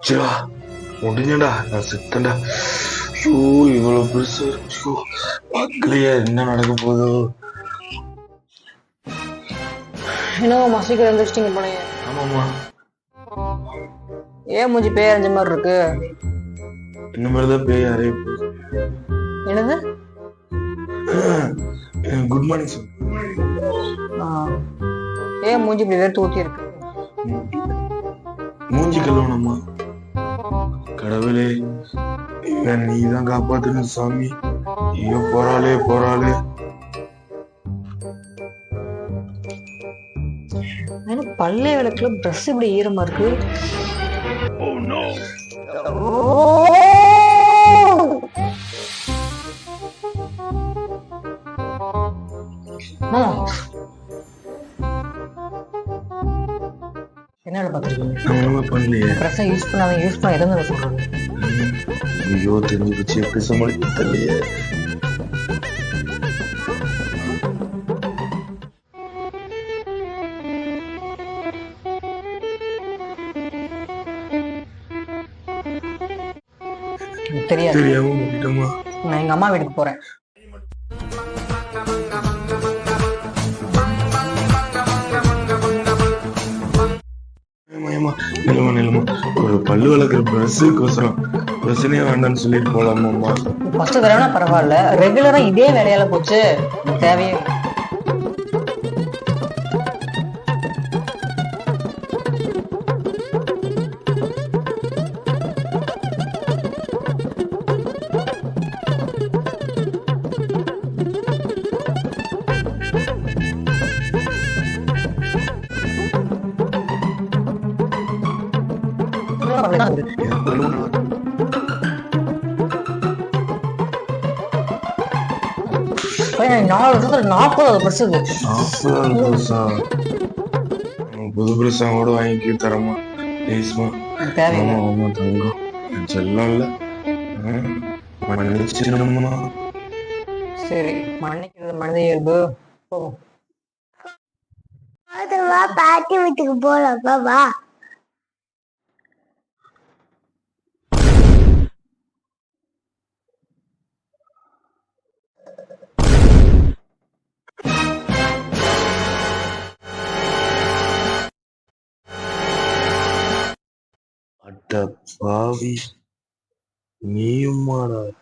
சிவா முடிஞ்சடா நான் செத்தண்டா ஷூ இவ்வளவு பெருசு ஷூ மக்களையே என்ன நடக்க போதோ என்னமா சீக்கிரம் எழுந்திரிச்சிட்டிங்க போனீங்க ஆமாம்மா. ஏன் மூஞ்சி பேய் அரைஞ்ச மாதிரி இருக்கு? இனிமேல் பேய் அறைய என்னது? குட் மார்னிங் சார் ஆ. ஏன் மூஞ்சி இப்படி வேர்த்து ஊத்தி இருக்கு? மூஞ்சி கழுவணுமா? கடவுளே என்ன நீ தான் காப்பாத்தணும் சாமி. ஐயோ போறாளே போறாளே. பல்லே விளக்குல ட்ரெஸ் இப்படி ஈரமா இருக்கு? மாமா. என்ன பார்த்துருக்கீங்க பண்ணலையே யூஸ் பண்ணாதீங்க யூஸ் பண்ண சொல்றாங்க ஐயோ தெரிஞ்சு போச்சு. எப்படி சமாளிக்க தெரியலையே எனக்கு தெரியாது. தெரியாம நான் எங்க அம்மா வீட்டுக்கு போறேன். ஏமா நிலமா நிலமா. ஒரு பல்லு வளர்க்குற பிரஸ்ஸுக்கோசரம் பிரச்சனையே வேண்டாம்னு சொல்லிட்டு போலாமாம்மா? ஃபர்ஸ்ட் தடவைனா பரவாயில்ல. ரெகுலரா இதே வேலையால போச்சு. தேவையே நாற்பது பர்ஸ் நாற்பதாவது புது கூட வாங்கி தரமா பேசுமா ஆமா ஆமா தங்கம் செல்லம் இல்ல மன்னிச்சிடணுமா சரி மன்னிக்கிறது மனித இயல்பு வா பாட்டி வீட்டுக்கு போலாம்ப்பா வா Adapáveis, meio maravilhosos.